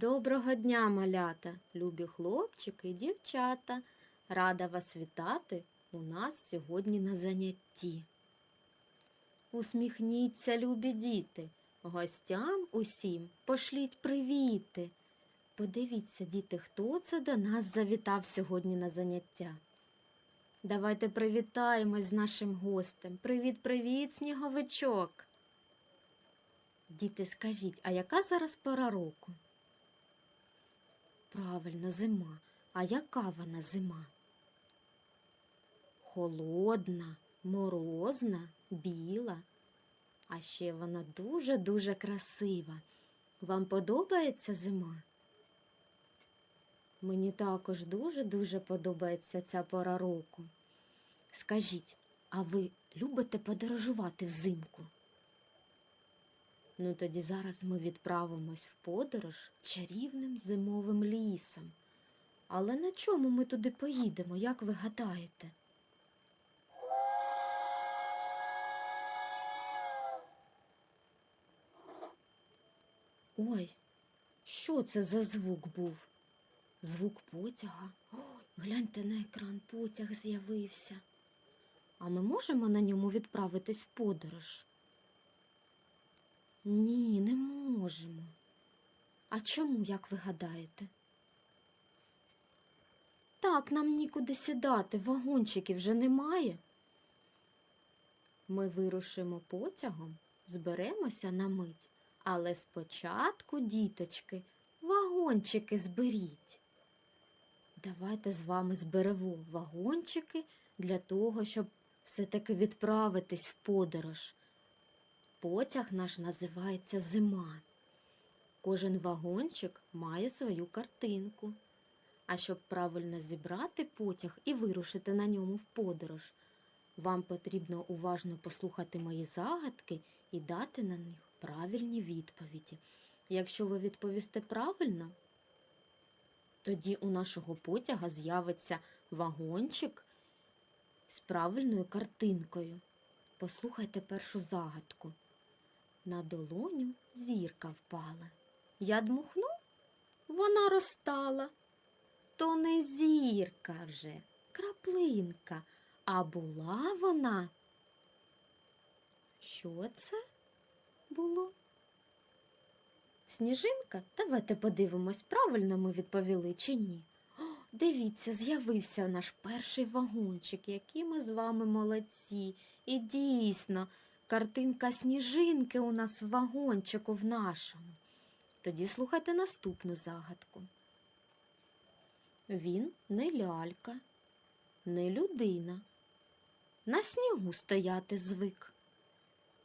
Доброго дня, малята, любі хлопчики і дівчата. Рада вас вітати у нас сьогодні на занятті. Усміхніться, любі діти, гостям усім пошліть привіти. Подивіться, діти, хто це до нас завітав сьогодні на заняття. Давайте привітаємось з нашим гостем. Привіт, привіт, сніговичок. Діти, скажіть, а яка зараз пора року? Правильно, зима. А яка вона зима? Холодна, морозна, біла. А ще вона дуже-дуже красива. Вам подобається зима? Мені також дуже-дуже подобається ця пора року. Скажіть, а ви любите подорожувати взимку? Ну тоді зараз ми відправимось в подорож чарівним зимовим лісом. Але на чому ми туди поїдемо, як ви гадаєте? Ой, що це за звук був? Звук потяга. Ой, гляньте на екран, потяг з'явився. А ми можемо на ньому відправитись в подорож? Ні, не можемо. А чому, як ви гадаєте? Так, нам нікуди сідати, вагончиків вже немає. Ми вирушимо потягом, зберемося на мить, але спочатку, діточки, вагончики зберіть. Давайте з вами зберемо вагончики для того, щоб все-таки відправитись в подорож. Потяг наш називається зима. Кожен вагончик має свою картинку. А щоб правильно зібрати потяг і вирушити на ньому в подорож, вам потрібно уважно послухати мої загадки і дати на них правильні відповіді. Якщо ви відповісте правильно, тоді у нашого потяга з'явиться вагончик з правильною картинкою. Послухайте першу загадку. На долоню зірка впала. Я дмухну, вона розтала. То не зірка вже, краплинка, а була вона. Що це було? Сніжинка? Давайте подивимось, правильно ми відповіли чи ні. О, дивіться, з'явився наш перший вагончик, які ми з вами молодці. І дійсно, картинка сніжинки у нас в вагончику в нашому. Тоді слухайте наступну загадку. Він не лялька, не людина. На снігу стояти звик.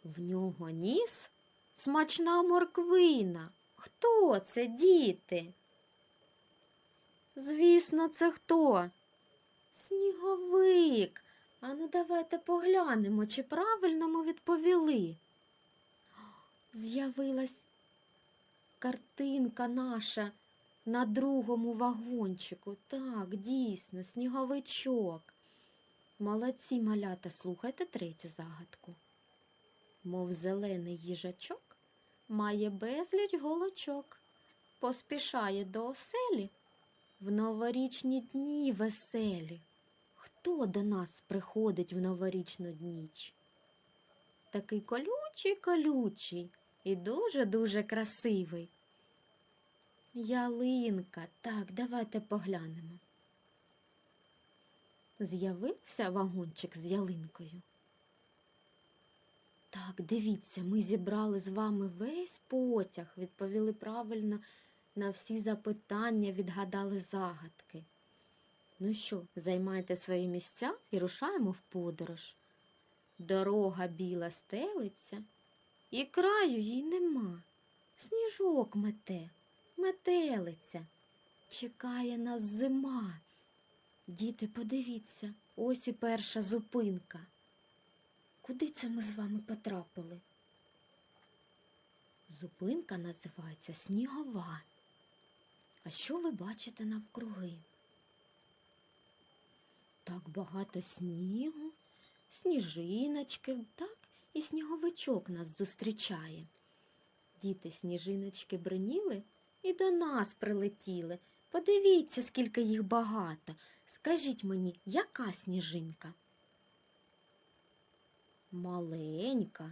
В нього ніс смачна морквина. Хто це, діти? Звісно, це хто? Сніговик. Ану, давайте поглянемо, чи правильно ми відповіли. З'явилась картинка наша на другому вагончику. Так, дійсно, сніговичок. Молодці малята, слухайте третю загадку. Мов зелений їжачок має безліч голочок, поспішає до оселі в новорічні дні веселі. Хто до нас приходить в новорічну ніч? Такий колючий колючий і дуже-дуже красивий. Ялинка, так, давайте поглянемо. З'явився вагончик з ялинкою. Так, дивіться, ми зібрали з вами весь потяг, відповіли правильно на всі запитання, відгадали загадки. Ну що, займайте свої місця і рушаємо в подорож. Дорога біла стелиться, і краю їй нема. Сніжок мете, метелиця, чекає нас зима. Діти, подивіться, ось і перша зупинка. Куди це ми з вами потрапили? Зупинка називається Снігова. А що ви бачите навкруги? Так багато снігу, сніжиночки, так і сніговичок нас зустрічає. Діти сніжиночки бриніли і до нас прилетіли. Подивіться, скільки їх багато. Скажіть мені, яка сніжинка? Маленька,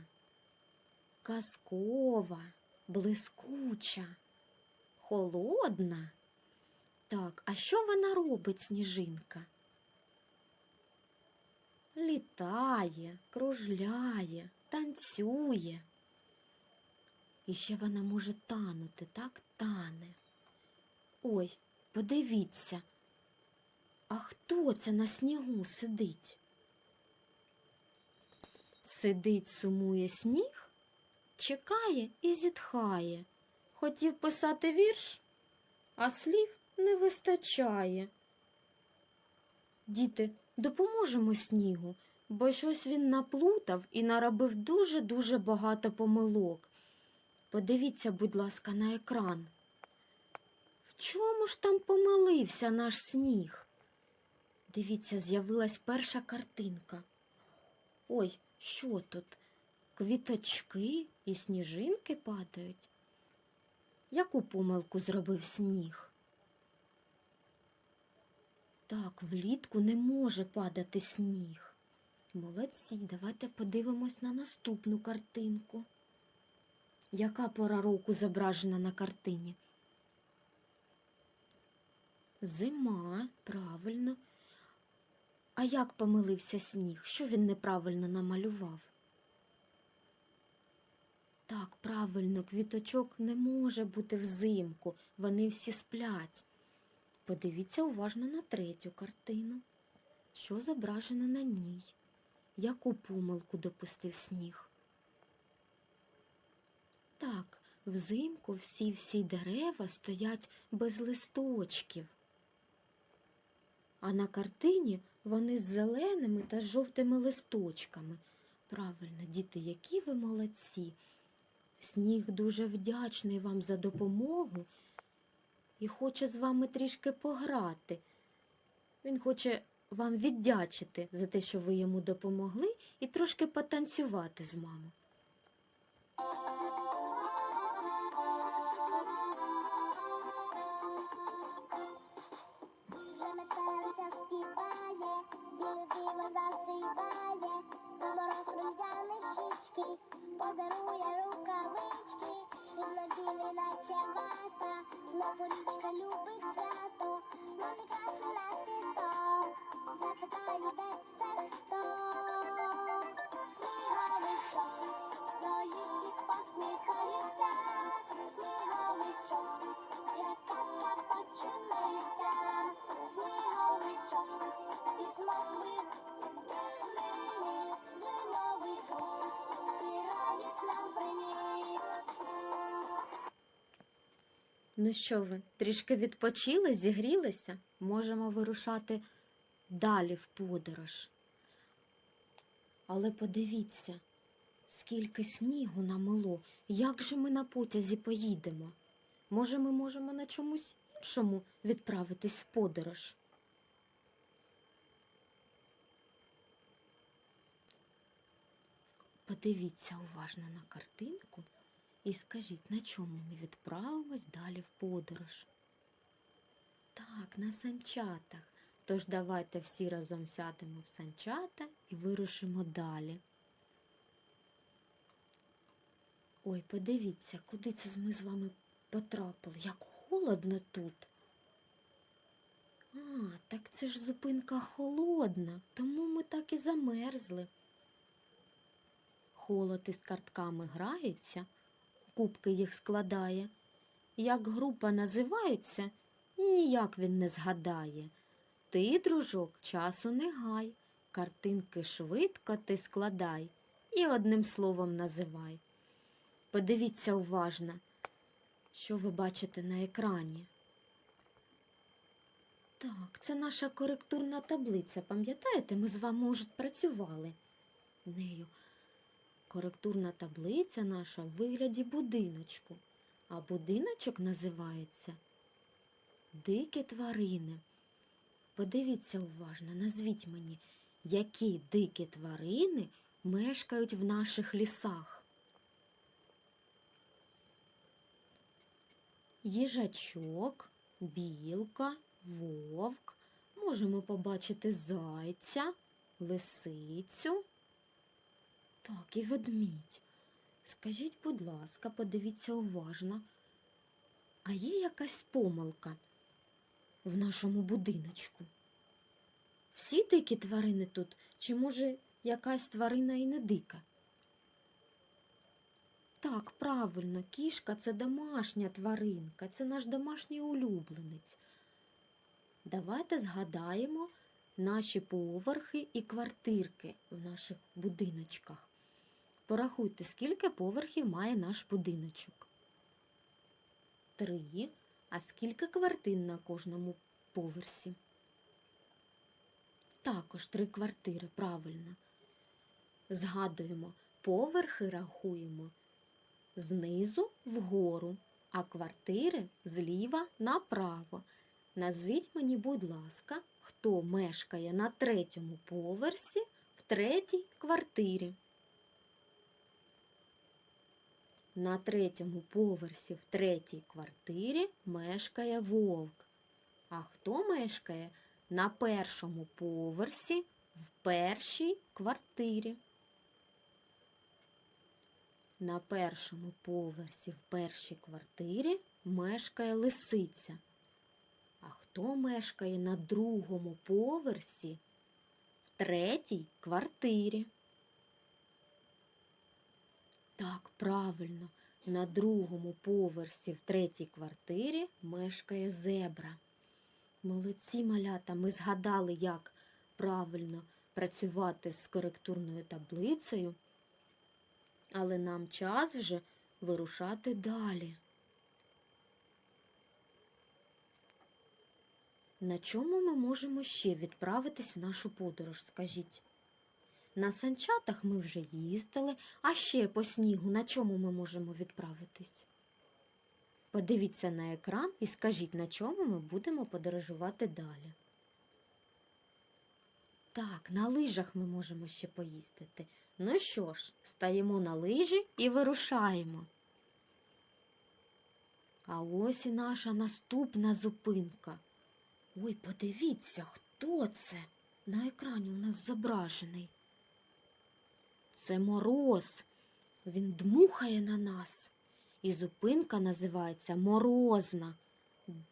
казкова, блискуча, холодна. Так, а що вона робить, сніжинка? Літає, кружляє, танцює. І ще вона може танути, так тане. Ой, подивіться, а хто це на снігу сидить? Сидить, сумує сніг, чекає і зітхає. Хотів писати вірш, а слів не вистачає. Діти, допоможемо снігу, бо щось він наплутав і наробив дуже-дуже багато помилок. Подивіться, будь ласка, на екран. В чому ж там помилився наш сніг? Дивіться, з'явилась перша картинка. Ой, що тут? Квіточки і сніжинки падають. Яку помилку зробив сніг? Так, влітку не може падати сніг. Молодці, давайте подивимось на наступну картинку. Яка пора року зображена на картині? Зима, правильно. А як помилився сніг? Що він неправильно намалював? Так, правильно, квіточок не може бути взимку, вони всі сплять. Подивіться уважно на третю картину. Що зображено на ній? Яку помилку допустив сніг? Так, взимку всі всі дерева стоять без листочків. А на картині вони з зеленими та жовтими листочками. Правильно, діти, які ви молодці. Сніг дуже вдячний вам за допомогу і хоче з вами трішки пограти. Він хоче вам віддячити за те, що ви йому допомогли, і трошки потанцювати з мамою. На подарує рукавички, сильно білі, наче новорічне любить Ну що ви, трішки відпочили, зігрілися? Можемо вирушати далі в подорож. Але подивіться, скільки снігу намело, як же ми на потязі поїдемо? Може, ми можемо на чомусь іншому відправитись в подорож? Подивіться уважно на картинку і скажіть, на чому ми відправимось далі в подорож? Так, на санчатах. Тож давайте всі разом сядемо в санчата і вирушимо далі. Ой, подивіться, куди це ми з вами потрапили? Як холодно тут. А, так це ж зупинка холодна, тому ми так і замерзли. Холод із картками грається, кубки їх складає. Як група називається, ніяк він не згадає. Ти, дружок, часу не гай, картинки швидко ти складай і одним словом називай. Подивіться уважно, що ви бачите на екрані. Так, це наша коректурна таблиця. Пам'ятаєте, ми з вами вже працювали нею. Коректурна таблиця наша в вигляді будиночку, а будиночок називається Дикі тварини. Подивіться уважно, назвіть мені, які дикі тварини мешкають в наших лісах. їжачок, білка, вовк. Можемо побачити зайця, лисицю. Так, і ведмідь. Скажіть, будь ласка, подивіться уважно. А є якась помилка в нашому будиночку? Всі дикі тварини тут, чи може якась тварина і не дика? Так, правильно, кішка це домашня тваринка, це наш домашній улюбленець. Давайте згадаємо наші поверхи і квартирки в наших будиночках. Порахуйте, скільки поверхів має наш будиночок. Три. А скільки квартир на кожному поверсі? Також три квартири, правильно. Згадуємо, поверхи рахуємо знизу вгору, а квартири зліва направо. Назвіть мені, будь ласка, хто мешкає на третьому поверсі в третій квартирі. На третьому поверсі в третій квартирі мешкає вовк. А хто мешкає на першому поверсі в першій квартирі? На першому поверсі в першій квартирі мешкає лисиця. А хто мешкає на другому поверсі в третій квартирі? Так, правильно, на другому поверсі в третій квартирі мешкає зебра. Молодці малята, ми згадали, як правильно працювати з коректурною таблицею, але нам час вже вирушати далі. На чому ми можемо ще відправитись в нашу подорож, скажіть? На санчатах ми вже їздили, а ще по снігу на чому ми можемо відправитись? Подивіться на екран і скажіть, на чому ми будемо подорожувати далі. Так, на лижах ми можемо ще поїздити. Ну що ж, стаємо на лижі і вирушаємо. А ось і наша наступна зупинка. Ой, подивіться, хто це? На екрані у нас зображений. Це мороз. Він дмухає на нас. І зупинка називається Морозна.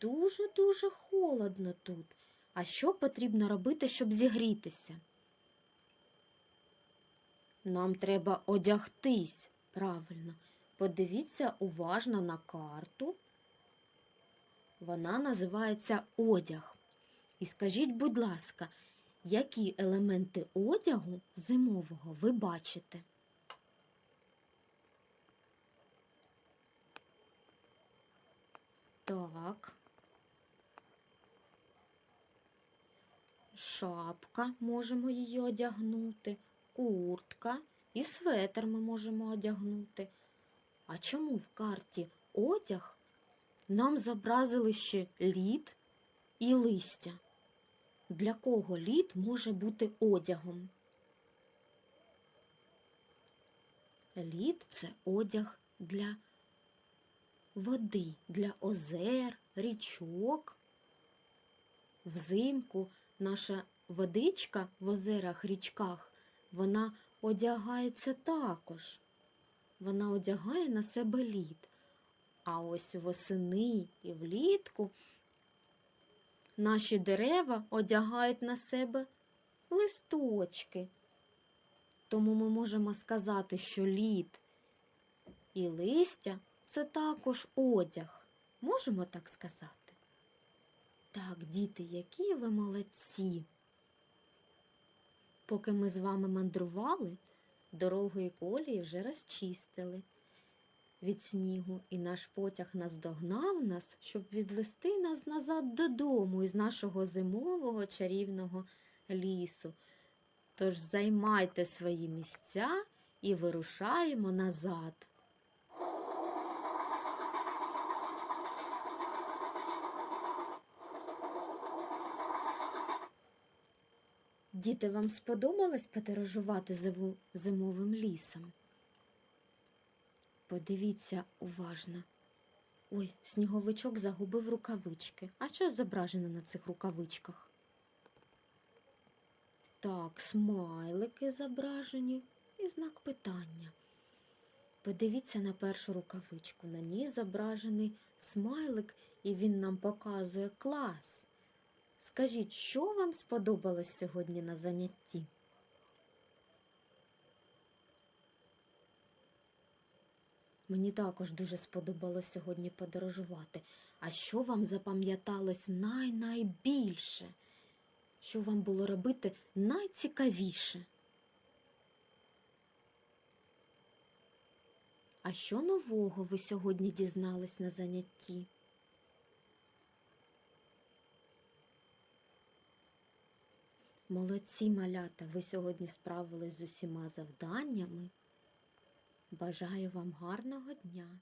Дуже-дуже холодно тут. А що потрібно робити, щоб зігрітися? Нам треба одягтись. Правильно. Подивіться уважно на карту. Вона називається одяг. І скажіть, будь ласка, які елементи одягу зимового ви бачите? Так. Шапка, можемо її одягнути, куртка і светр ми можемо одягнути. А чому в карті одяг нам зобразили ще лід і листя? Для кого лід може бути одягом? Лід це одяг для води, для озер, річок. Взимку наша водичка в озерах, річках, вона одягається також. Вона одягає на себе лід. А ось восени і влітку наші дерева одягають на себе листочки. Тому ми можемо сказати, що лід і листя це також одяг. Можемо так сказати? Так, діти, які ви молодці. Поки ми з вами мандрували, дорогу і колії вже розчистили від снігу, і наш потяг наздогнав нас, щоб відвести нас назад додому із нашого зимового чарівного лісу. Тож займайте свої місця і вирушаємо назад. Діти, вам сподобалось подорожувати зимовим лісом? Подивіться уважно. Ой, сніговичок загубив рукавички. А що зображено на цих рукавичках? Так, смайлики зображені і знак питання. Подивіться на першу рукавичку. На ній зображений смайлик, і він нам показує клас. Скажіть, що вам сподобалось сьогодні на занятті? Мені також дуже сподобалось сьогодні подорожувати. А що вам запам'яталось най-найбільше? Що вам було робити найцікавіше? А що нового ви сьогодні дізнались на занятті? Молодці малята, ви сьогодні справились з усіма завданнями. Бажаю вам гарного дня!